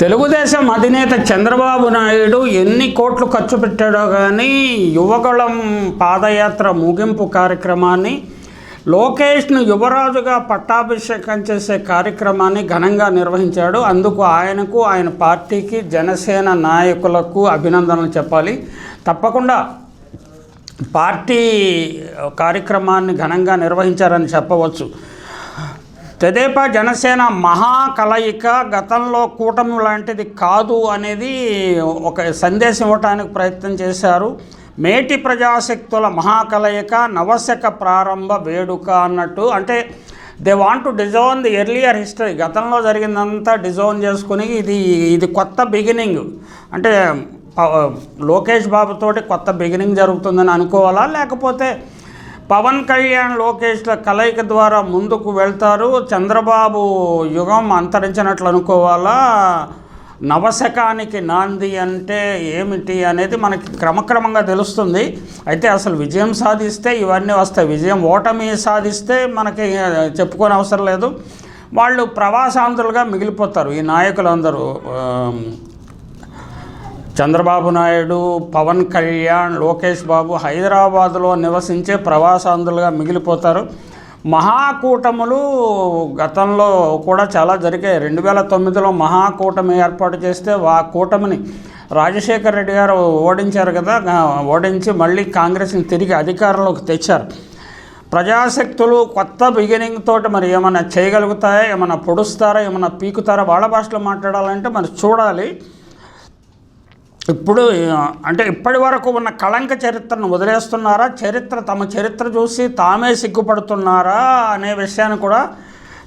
తెలుగుదేశం అధినేత చంద్రబాబు నాయుడు ఎన్ని కోట్లు ఖర్చు పెట్టాడో కానీ యువగళం పాదయాత్ర ముగింపు కార్యక్రమాన్ని లోకేష్ను యువరాజుగా పట్టాభిషేకం చేసే కార్యక్రమాన్ని ఘనంగా నిర్వహించాడు. అందుకు ఆయనకు ఆయన పార్టీకి జనసేన నాయకులకు అభినందనలు చెప్పాలి. తప్పకుండా పార్టీ కార్యక్రమాన్ని ఘనంగా నిర్వహించారని చెప్పవచ్చు. తెదేపా జనసేన మహా కలయిక గతంలో కూటమి లాంటిది కాదు అనేది ఒక సందేశం ఇవ్వడానికి ప్రయత్నం చేశారు. మేటి ప్రజాశక్తుల మహాకలయిక నవశక ప్రారంభ వేడుక అన్నట్టు. అంటే they want to disown the earlier history. గతంలో జరిగిందంతా డిజోన్ చేసుకుని ఇది ఇది కొత్త బిగినింగ్. అంటే లోకేష్ బాబుతోటి కొత్త బిగినింగ్ జరుగుతుందని అనుకోవాలా? లేకపోతే పవన్ కళ్యాణ్ లోకేష్ల కలయిక ద్వారా ముందుకు వెళ్తారు. చంద్రబాబు యుగం అంతరించినట్లు అనుకోవాలా? నవశకానికి నాంది అంటే ఏమిటి అనేది మనకి క్రమక్రమంగా తెలుస్తుంది. అయితే అసలు విజయం సాధిస్తే ఇవన్నీ వస్తాయి. విజయం ఓటమి సాధిస్తే మనకి చెప్పుకోని అవసరం లేదు. వాళ్ళు ప్రవాసాంధ్రులుగా మిగిలిపోతారు. ఈ నాయకులందరూ చంద్రబాబు నాయుడు పవన్ కళ్యాణ్ లోకేష్ బాబు హైదరాబాదులో నివసించే ప్రవాసాంధ్రులుగా మిగిలిపోతారు. మహాకూటములు గతంలో కూడా చాలా జరిగాయి. రెండు వేల తొమ్మిదిలో మహాకూటమి ఏర్పాటు చేస్తే ఆ కూటమిని రాజశేఖర్ రెడ్డి గారు ఓడించారు కదా ఓడించి మళ్ళీ కాంగ్రెస్ని తిరిగి అధికారంలోకి తెచ్చారు. ప్రజాశక్తులు కొత్త బిగినింగ్ తోటి మరి ఏమైనా చేయగలుగుతాయా ఏమైనా పొడుస్తారా ఏమైనా పీకుతారా వాళ్ళ భాషలో మాట్లాడాలంటే మరి చూడాలి. ఇప్పుడు అంటే ఇప్పటి వరకు ఉన్న కళంక చరిత్రను వదిలేస్తున్నారా? చరిత్ర తమ చరిత్ర చూసి తామే సిగ్గుపడుతున్నారా అనే విషయాన్ని కూడా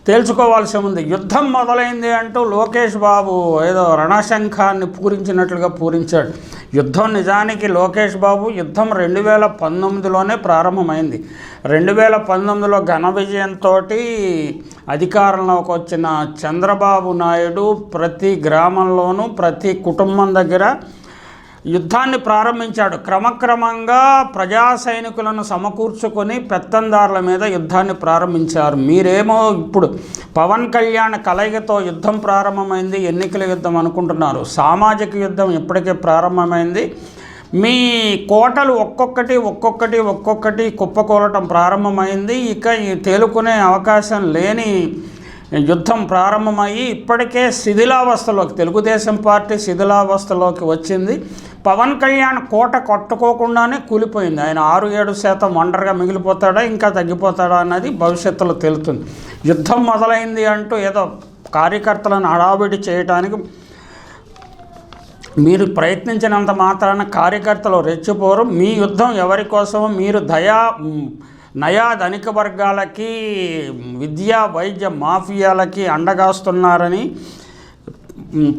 తేల్చుకోవాల్సి ఉంది. యుద్ధం మొదలైంది అంటూ లోకేష్ బాబు ఏదో రణశంఖాన్ని పూరించినట్లుగా పూరించాడు. యుద్ధం నిజానికి లోకేష్ బాబు యుద్ధం రెండు వేల పంతొమ్మిదిలోనే ప్రారంభమైంది. రెండు వేల పంతొమ్మిదిలో ఘన విజయంతో అధికారంలోకి వచ్చిన చంద్రబాబు నాయుడు ప్రతి గ్రామంలోనూ ప్రతి కుటుంబం దగ్గర యుద్ధాన్ని ప్రారంభించాడు. క్రమక్రమంగా ప్రజా సైనికులను సమకూర్చుకొని పెత్తందారుల మీద యుద్ధాన్ని ప్రారంభించారు. మీరేమో ఇప్పుడు పవన్ కళ్యాణ్ కలయికతో యుద్ధం ప్రారంభమైంది ఎన్నికల యుద్ధం అనుకుంటున్నారు. సామాజిక యుద్ధం ఇప్పటికే ప్రారంభమైంది. మీ కోటలు ఒక్కొక్కటి ఒక్కొక్కటి ఒక్కొక్కటి కుప్పకూలటం ప్రారంభమైంది. ఇక తేలుకునే అవకాశం లేని యుద్ధం ప్రారంభమయ్యి ఇప్పటికే శిథిలావస్థలోకి తెలుగుదేశం పార్టీ శిథిలావస్థలోకి వచ్చింది. పవన్ కళ్యాణ్ కోట కొట్టుకోకుండానే కూలిపోయింది. ఆయన ఆరు ఏడు శాతం ఒంటరిగా మిగిలిపోతాడా ఇంకా తగ్గిపోతాడా అన్నది భవిష్యత్తులో తెలుస్తుంది. యుద్ధం మొదలైంది అంటూ ఏదో కార్యకర్తలను హడావిడి చేయడానికి మీరు ప్రయత్నించినంత మాత్రాన కార్యకర్తలు రెచ్చిపోరు. మీ యుద్ధం ఎవరి కోసమో మీరు దయా నయా ధనిక వర్గాలకి విద్యా వైద్య మాఫియాలకి అండగాస్తున్నారని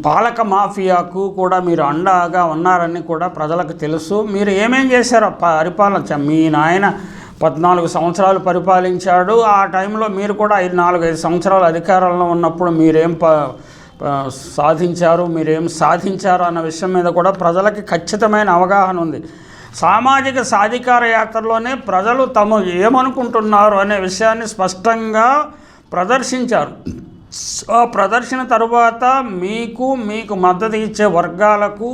పాలక మాఫియాకు కూడా మీరు అండగా ఉన్నారని కూడా ప్రజలకు తెలుసు. మీరు ఏమేం చేశారో పరిపాలన? మీ నాయన పద్నాలుగు సంవత్సరాలు పరిపాలించాడు. ఆ టైంలో మీరు కూడా ఐదు నాలుగు ఐదు సంవత్సరాలు అధికారంలో ఉన్నప్పుడు మీరేం ప ప- సాధించారు? మీరేం సాధించారు? అన్న విషయం మీద కూడా ప్రజలకి ఖచ్చితమైన అవగాహన ఉంది. సామాజిక సాధికార యాత్రలోనే ప్రజలు తమ ఏమనుకుంటున్నారు అనే విషయాన్ని స్పష్టంగా ప్రదర్శించారు. ఆ ప్రదర్శన తరువాత మీకు మీకు మద్దతు ఇచ్చే వర్గాలకు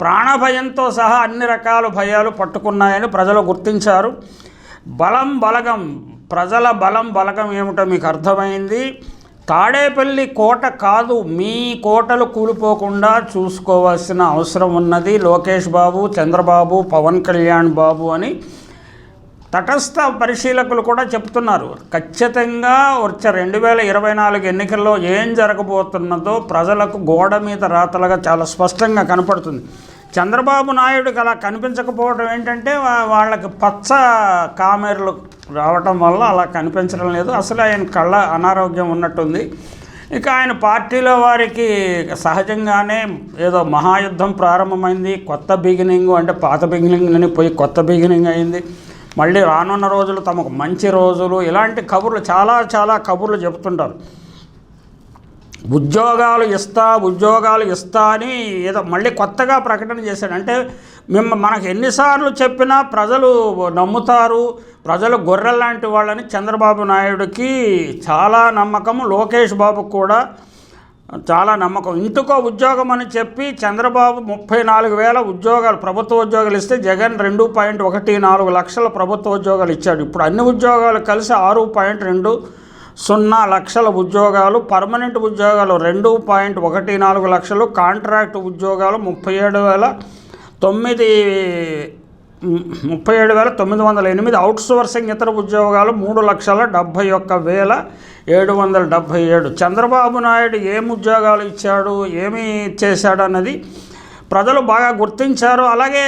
ప్రాణభయంతో సహా అన్ని రకాల భయాలు పట్టుకున్నాయని ప్రజలు గుర్తించారు. బలం బలగం ప్రజల బలం బలగం ఏమిటో మీకు అర్థమైంది. తాడేపల్లి కోట కాదు మీ కోటలు కూలిపోకుండా చూసుకోవాల్సిన అవసరం ఉన్నది లోకేష్ బాబు చంద్రబాబు పవన్ కళ్యాణ్ బాబు అని తటస్థ పరిశీలకులు కూడా చెప్తున్నారు. ఖచ్చితంగా వచ్చే రెండు వేల ఇరవై నాలుగు ఎన్నికల్లో ఏం జరగబోతున్నదో ప్రజలకు గోడ మీద రాతలుగా చాలా స్పష్టంగా కనపడుతుంది. చంద్రబాబు నాయుడుకి అలా కనిపించకపోవడం ఏంటంటే వాళ్ళకి పచ్చ కామెర్లు రావటం వల్ల అలా కనిపించడం లేదు. అసలు ఆయన కళ్ళ అనారోగ్యం ఉన్నట్టుంది. ఇక ఆయన పార్టీలో వారికి సహజంగానే ఏదో మహాయుద్ధం ప్రారంభమైంది. కొత్త బిగినింగ్ అంటే పాత బిగినింగ్ అని పోయి కొత్త బిగినింగ్ అయింది. మళ్ళీ రానున్న రోజులు తమకు మంచి రోజులు. ఇలాంటి కబుర్లు చాలా చాలా కబుర్లు చెబుతుంటారు. ఉద్యోగాలు ఇస్తా ఉద్యోగాలు ఇస్తా అని ఏదో మళ్ళీ కొత్తగా ప్రకటన చేశాడు. అంటే మిమ్మ మనకు ఎన్నిసార్లు చెప్పినా ప్రజలు నమ్ముతారు ప్రజలు గొర్రెలాంటి వాళ్ళని చంద్రబాబు నాయుడుకి చాలా నమ్మకం లోకేష్ బాబుకు కూడా చాలా నమ్మకం. ఇంటికో ఉద్యోగం అని చెప్పి చంద్రబాబు ముప్పై నాలుగు వేల ఉద్యోగాలు ప్రభుత్వ ఉద్యోగాలు ఇస్తే జగన్ రెండు పాయింట్ ఒకటి నాలుగు లక్షల ప్రభుత్వ ఉద్యోగాలు ఇచ్చాడు. ఇప్పుడు అన్ని ఉద్యోగాలు కలిసి ఆరు పాయింట్ రెండు సున్నా లక్షల ఉద్యోగాలు పర్మనెంట్ ఉద్యోగాలు రెండు పాయింట్ ఒకటి నాలుగు లక్షలు కాంట్రాక్ట్ ఉద్యోగాలు ముప్పై ఏడు వేల తొమ్మిది ముప్పై ఏడు వేల తొమ్మిది వందల ఎనిమిది అవుట్ సోర్సింగ్ ఇతర ఉద్యోగాలు మూడు లక్షల డెబ్భై ఒక్క వేల ఏడు వందల డెబ్భై ఏడు. చంద్రబాబు నాయుడు ఏం ఉద్యోగాలు ఇచ్చాడు ఏమి చేశాడు అన్నది ప్రజలు బాగా గుర్తించారు. అలాగే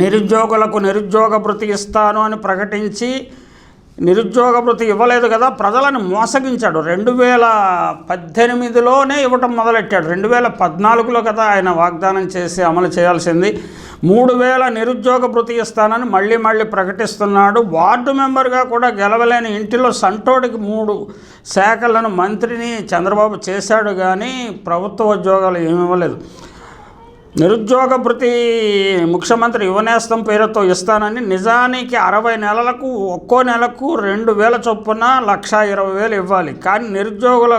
నిరుద్యోగులకు నిరుద్యోగ భృతి ఇస్తాను అని ప్రకటించి నిరుద్యోగ వృత్తి ఇవ్వలేదు కదా ప్రజలను మోసగించాడు. రెండు వేల పద్దెనిమిదిలోనే ఇవ్వటం మొదలెట్టాడు. రెండు వేల పద్నాలుగులో కదా ఆయన వాగ్దానం చేసి అమలు చేయాల్సింది. మూడు వేల నిరుద్యోగ భృతి ఇస్తానని మళ్ళీ మళ్ళీ ప్రకటిస్తున్నాడు. వార్డు మెంబర్గా కూడా గెలవలేని ఇంటిలో సంటోడికి మూడు శాఖలను మంత్రిని చంద్రబాబు చేశాడు కానీ ప్రభుత్వ ఉద్యోగాలు ఏమి ఇవ్వలేదు. నిరుద్యోగ భృతి ముఖ్యమంత్రి యువనేస్తం పేరుతో ఇస్తానని నిజానికి అరవై నెలలకు ఒక్కో నెలకు రెండు వేల చొప్పున లక్ష ఇరవై వేలు ఇవ్వాలి. కానీ నిరుద్యోగుల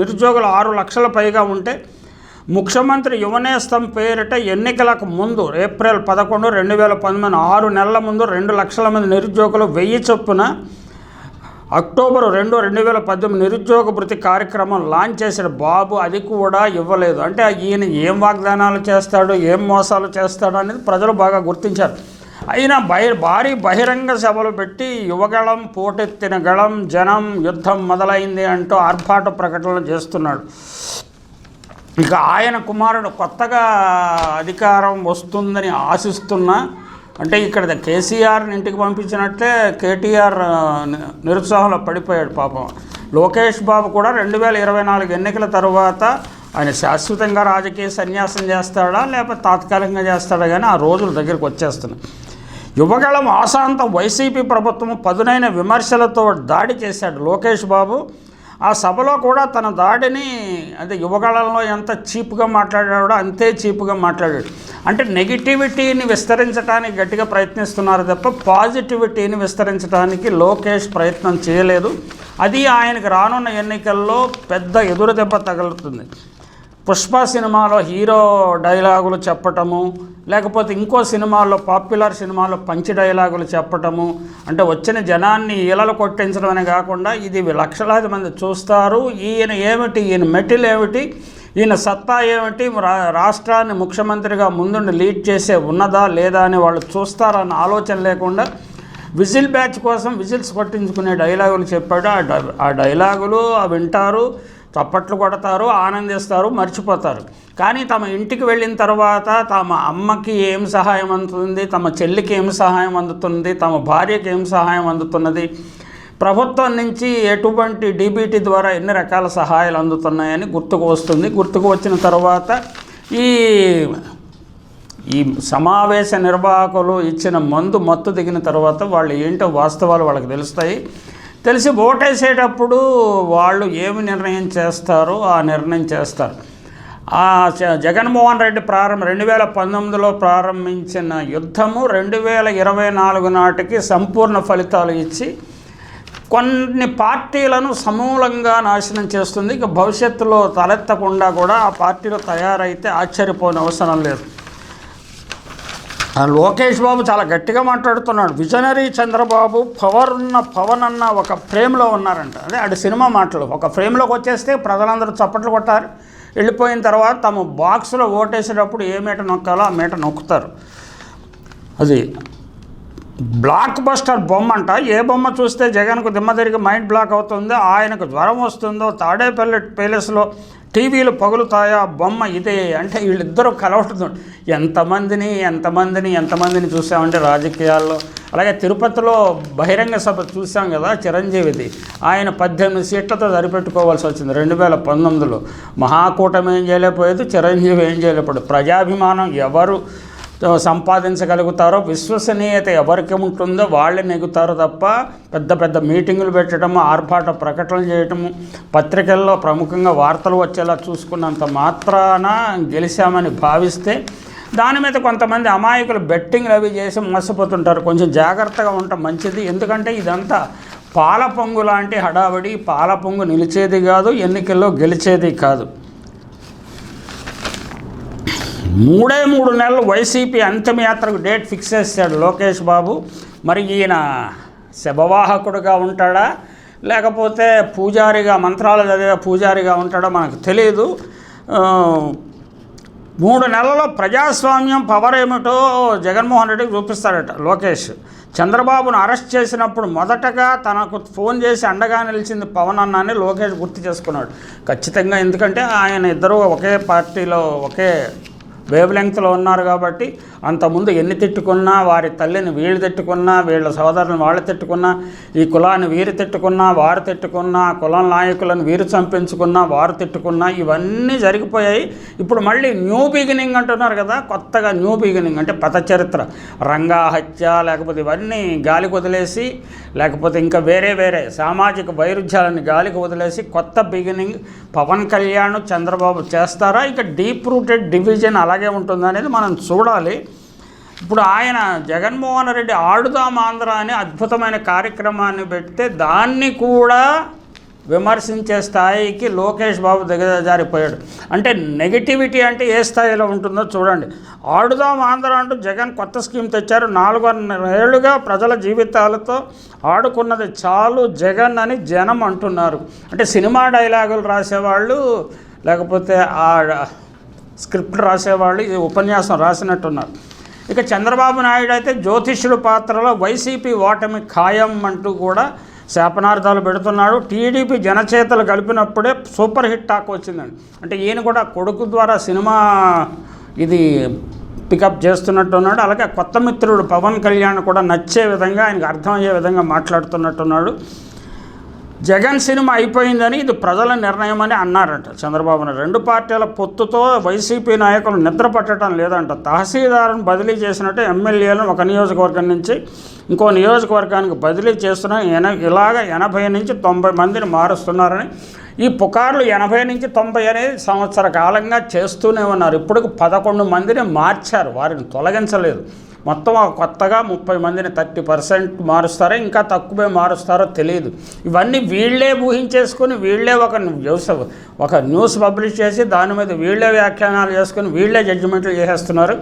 నిరుద్యోగులు ఆరు లక్షల పైగా ఉంటే ముఖ్యమంత్రి యువనేస్తం పేరిట ఎన్నికలకు ముందు ఏప్రిల్ పదకొండు రెండు వేల పంతొమ్మిది ఆరు నెలల ముందు రెండు లక్షల మంది నిరుద్యోగులు వెయ్యి చొప్పున అక్టోబర్ రెండు రెండు వేల పద్దెనిమిది నిరుద్యోగ భృతి కార్యక్రమం లాంచ్ చేసిన బాబు అది కూడా ఇవ్వలేదు. అంటే ఈయన ఏం వాగ్దానాలు చేస్తాడు ఏం మోసాలు చేస్తాడు అనేది ప్రజలు బాగా గుర్తించారు. అయినా బహి భారీ బహిరంగ సభలు పెట్టి యువగళం పోటెత్తిన గళం జనం యుద్ధం మొదలైంది అంటూ ఆర్భాట ప్రకటనలు చేస్తున్నాడు. ఇక ఆయన కుమారుడు కొత్తగా అధికారం వస్తుందని ఆశిస్తున్నా అంటే ఇక్కడ కేసీఆర్ని ఇంటికి పంపించినట్లే కేటీఆర్ నిరుత్సాహంలో పడిపోయాడు పాపం. లోకేష్ బాబు కూడా రెండు వేల ఇరవై నాలుగు ఎన్నికల తర్వాత ఆయన శాశ్వతంగా రాజకీయ సన్యాసం చేస్తాడా లేకపోతే తాత్కాలికంగా చేస్తాడా? కానీ ఆ రోజుల దగ్గరికి వచ్చేస్తున్నాయి. యువగళం ఆశాంతం వైసీపీ ప్రభుత్వం పదునైన విమర్శలతో దాడి చేశాడు లోకేష్ బాబు. ఆ సభలో కూడా తన దాడిని అదే యువగళంలో ఎంత చీప్గా మాట్లాడాడో అంతే చీప్గా మాట్లాడాడు. అంటే నెగిటివిటీని విస్తరించడానికి గట్టిగా ప్రయత్నిస్తున్నారు తప్ప పాజిటివిటీని విస్తరించడానికి లోకేష్ ప్రయత్నం చేయలేదు. అది ఆయనకు రానున్న ఎన్నికల్లో పెద్ద ఎదురు దెబ్బ తగులుతుంది. పుష్ప సినిమాలో హీరో డైలాగులు చెప్పటము లేకపోతే ఇంకో సినిమాల్లో పాపులర్ సినిమాలో పంచి డైలాగులు చెప్పటము అంటే వచ్చిన జనాన్ని ఈలలు కొట్టించడమనే కాకుండా ఇది లక్షలాది మంది చూస్తారు. ఈయన ఏమిటి ఈయన మెటిల్ ఏమిటి ఈయన సత్తా ఏమిటి రా రాష్ట్రాన్ని ముఖ్యమంత్రిగా ముందుండి లీడ్ చేసే ఉన్నదా లేదా అని వాళ్ళు చూస్తారన్న ఆలోచన లేకుండా విజిల్ బ్యాచ్ కోసం విజిల్స్ కొట్టించుకునే డైలాగులు చెప్పాడు. ఆ డై ఆ డైలాగులు ఆ వింటారు. చప్పట్లు కొడతారు ఆనందిస్తారు మర్చిపోతారు. కానీ తమ ఇంటికి వెళ్ళిన తర్వాత తమ అమ్మకి ఏం సహాయం అందుతుంది తమ చెల్లికి ఏం సహాయం అందుతుంది తమ భార్యకి ఏం సహాయం అందుతున్నది? ప్రభుత్వం నుంచి ఎటువంటి డీబీటీ ద్వారా ఎన్ని రకాల సహాయాలు అందుతున్నాయని గుర్తుకు వస్తుంది. గుర్తుకు వచ్చిన తర్వాత ఈ ఈ సమావేశ నిర్వాహకులు ఇచ్చిన మందు మత్తు దిగిన తర్వాత వాళ్ళు ఏంటో వాస్తవాలు వాళ్ళకి తెలుస్తాయి. తెలిసి ఓటేసేటప్పుడు వాళ్ళు ఏమి నిర్ణయం చేస్తారో ఆ నిర్ణయం చేస్తారు. ఆ జ- జగన్మోహన్ రెడ్డి ప్రారంభం రెండు వేల పంతొమ్మిదిలో ప్రారంభించిన యుద్ధము రెండు వేల ఇరవై నాలుగు నాటికి సంపూర్ణ ఫలితాలు ఇచ్చి కొన్ని పార్టీలను సమూలంగా నాశనం చేస్తుంది. ఇక భవిష్యత్తులో తలెత్తకుండా కూడా ఆ పార్టీలు తయారైతే ఆశ్చర్యపోని అవసరం లేదు. లోకేష్ బాబు చాలా గట్టిగా మాట్లాడుతున్నాడు. విజనరీ చంద్రబాబు పవర్ ఉన్న పవన్ అన్న ఒక ఫ్రేమ్లో ఉన్నారంట. అదే అటు సినిమా మాటలు. ఒక ఫ్రేమ్లోకి వచ్చేస్తే ప్రజలందరూ చప్పట్లు కొట్టారు వెళ్ళిపోయిన తర్వాత తమ బాక్స్లో ఓటేసేటప్పుడు ఏ మీట నొక్కాలో ఆ మీట నొక్కుతారు. అది బ్లాక్ బస్టర్ బొమ్మ అంట ఏ బొమ్మ చూస్తే జగన్కు దిమ్మ తిరిగి మైండ్ బ్లాక్ అవుతుందో ఆయనకు జ్వరం వస్తుందో తాడేపల్లి ప్యాలెస్లో టీవీలు పగులుతాయా? బొమ్మ ఇదే అంటే వీళ్ళిద్దరూ కలవడుతుంది ఎంతమందిని ఎంతమందిని ఎంతమందిని చూసామంటే రాజకీయాల్లో. అలాగే తిరుపతిలో బహిరంగ సభ చూసాం కదా చిరంజీవిది. ఆయన పద్దెనిమిది సీట్లతో సరిపెట్టుకోవాల్సి వచ్చింది. రెండు వేల పంతొమ్మిదిలో. మహాకూటమి ఏం చేయలేకపోయేది చిరంజీవి ఏం చేయలేకపోయాడు. ప్రజాభిమానం ఎవరు? సంపాదించగలుగుతారో విశ్వసనీయత ఎవరికి ఉంటుందో వాళ్ళే నెగుతారు తప్ప పెద్ద పెద్ద మీటింగులు పెట్టడము ఆర్భాట ప్రకటనలు చేయటము పత్రికల్లో ప్రముఖంగా వార్తలు వచ్చేలా చూసుకున్నంత మాత్రాన గెలిచామని భావిస్తే దాని మీద కొంతమంది అమాయకులు బెట్టింగ్లు అవి చేసి మోసపోతుంటారు. కొంచెం జాగ్రత్తగా ఉండటం మంచిది. ఎందుకంటే ఇదంతా పాల పొంగు లాంటి హడావడి పాల పొంగు నిలిచేది కాదు ఎన్నికల్లో గెలిచేది కాదు. మూడే మూడు నెలలు వైసీపీ అంతిమయాత్రకు డేట్ ఫిక్స్ చేశాడు లోకేష్ బాబు. మరి ఈయన శబవాహకుడుగా ఉంటాడా? లేకపోతే పూజారిగా మంత్రాలు చదివే పూజారిగా ఉంటాడో మనకు తెలియదు మూడు నెలల్లో ప్రజాస్వామ్యం పవర్ ఏమిటో జగన్మోహన్ రెడ్డికి చూపిస్తాడట లోకేష్. చంద్రబాబును అరెస్ట్ చేసినప్పుడు మొదటగా తనకు ఫోన్ చేసి అండగా నిలిచింది పవన్ అన్నాన్ని లోకేష్ గుర్తు చేసుకున్నాడు. ఖచ్చితంగా ఎందుకంటే ఆయన ఇద్దరు ఒకే పార్టీలో ఒకే వేవ్ లెంగ్త్లో ఉన్నారు కాబట్టి అంతకుముందు ఎన్ని తిట్టుకున్నా వారి తల్లిని వీళ్ళు తిట్టుకున్నా వీళ్ళ సోదరులను వాళ్ళు తిట్టుకున్నా ఈ కులాన్ని వీరు తిట్టుకున్నా వారు తిట్టుకున్నా కులం నాయకులను వీరు చంపించుకున్నా వారు తిట్టుకున్నా ఇవన్నీ జరిగిపోయాయి. ఇప్పుడు మళ్ళీ న్యూ బిగినింగ్ అంటున్నారు కదా కొత్తగా న్యూ బిగినింగ్ అంటే పథచరిత్ర రంగా హత్య లేకపోతే ఇవన్నీ గాలికి వదిలేసి లేకపోతే ఇంకా వేరే వేరే సామాజిక వైరుధ్యాలను గాలికి వదిలేసి కొత్త బిగినింగ్ పవన్ కళ్యాణ్ చంద్రబాబు చేస్తారా? ఇక డీప్ రూటెడ్ డివిజన్ అలాగే ఉంటుందా అనేది మనం చూడాలి. ఇప్పుడు ఆయన జగన్మోహన్ రెడ్డి ఆడుదాం ఆంధ్ర అనే అద్భుతమైన కార్యక్రమాన్ని పెడితే దాన్ని కూడా విమర్శించే స్థాయికి లోకేష్ బాబు దిగజారిపోయాడు అంటే నెగిటివిటీ అంటే ఏ స్థాయిలో ఉంటుందో చూడండి. ఆడుదాం ఆంధ్ర అంటూ జగన్ కొత్త స్కీమ్ తెచ్చారు. నాలుగున్నర ఏళ్ళుగా ప్రజల జీవితాలతో ఆడుకున్నది చాలు జగన్ అని జనం అంటున్నారు. అంటే సినిమా డైలాగులు రాసేవాళ్ళు లేకపోతే ఆ స్క్రిప్ట్ రాసేవాళ్ళు ఈ ఉపన్యాసం రాసినట్టున్నారు. ఇక చంద్రబాబు నాయుడు అయితే జ్యోతిష్యుడు పాత్రలో వైసీపీ ఓటమి ఖాయం అంటూ కూడా శాపనార్థాలు పెడుతున్నాడు. టీడీపీ జనచేతలు కలిపినప్పుడే సూపర్ హిట్ టాక్ వచ్చిందండి. అంటే ఈయన కూడా కొడుకు ద్వారా సినిమా ఇది పికప్ చేస్తున్నట్టున్నాడు. అలాగే కొత్త మిత్రుడు పవన్ కళ్యాణ్ కూడా నచ్చే విధంగా ఆయనకు అర్థమయ్యే విధంగా మాట్లాడుతున్నట్టున్నాడు. జగన్ సినిమా అయిపోయిందని ఇది ప్రజల నిర్ణయం అని అన్నారంట. చంద్రబాబు నాయుడు రెండు పార్టీల పొత్తుతో వైసీపీ నాయకులు నిద్ర పట్టడం లేదంట. తహసీల్దార్ను బదిలీ చేసినట్టు ఎమ్మెల్యేలను ఒక నియోజకవర్గం నుంచి ఇంకో నియోజకవర్గానికి బదిలీ చేస్తున్న ఎన ఇలాగ ఎనభై నుంచి తొంభై మందిని మారుస్తున్నారని ఈ పుకార్లు ఎనభై నుంచి తొంభై అనేది సంవత్సర కాలంగా చేస్తూనే ఉన్నారు. ఇప్పటికి పదకొండు మందిని మార్చారు. వారిని తొలగించలేదు. మొత్తం ఆ కొత్తగా ముప్పై మందిని థర్టీ పర్సెంట్ మారుస్తారో ఇంకా తక్కువే మారుస్తారో తెలియదు. ఇవన్నీ వీళ్ళే ఊహించేసుకొని వీళ్ళే ఒక న్యూస్ ఒక న్యూస్ పబ్లిష్ చేసి దాని మీద వీళ్ళే వ్యాఖ్యానాలు చేసుకొని వీళ్ళే జడ్జిమెంట్లు చేసేస్తున్నారు.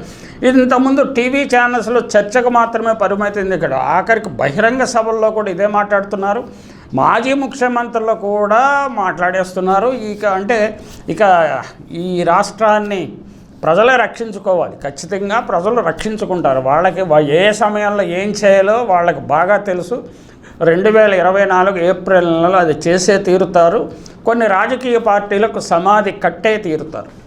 ఇది ఇంతకుముందు టీవీ ఛానల్స్లో చర్చకు మాత్రమే పరిమితింది ఇక్కడ ఆఖరికి బహిరంగ సభల్లో కూడా ఇదే మాట్లాడుతున్నారు. మాజీ ముఖ్యమంత్రులు కూడా మాట్లాడేస్తున్నారు. ఇక అంటే ఇక ఈ రాష్ట్రాన్ని ప్రజలే రక్షించుకోవాలి. ఖచ్చితంగా ప్రజలు రక్షించుకుంటారు. వాళ్ళకి ఏ సమయంలో ఏం చేయాలో వాళ్ళకి బాగా తెలుసు. రెండు వేల ఇరవై నాలుగు ఏప్రిల్ నెలలో అది చేసే తీరుతారు. కొన్ని రాజకీయ పార్టీలకు సమాధి కట్టే తీరుతారు.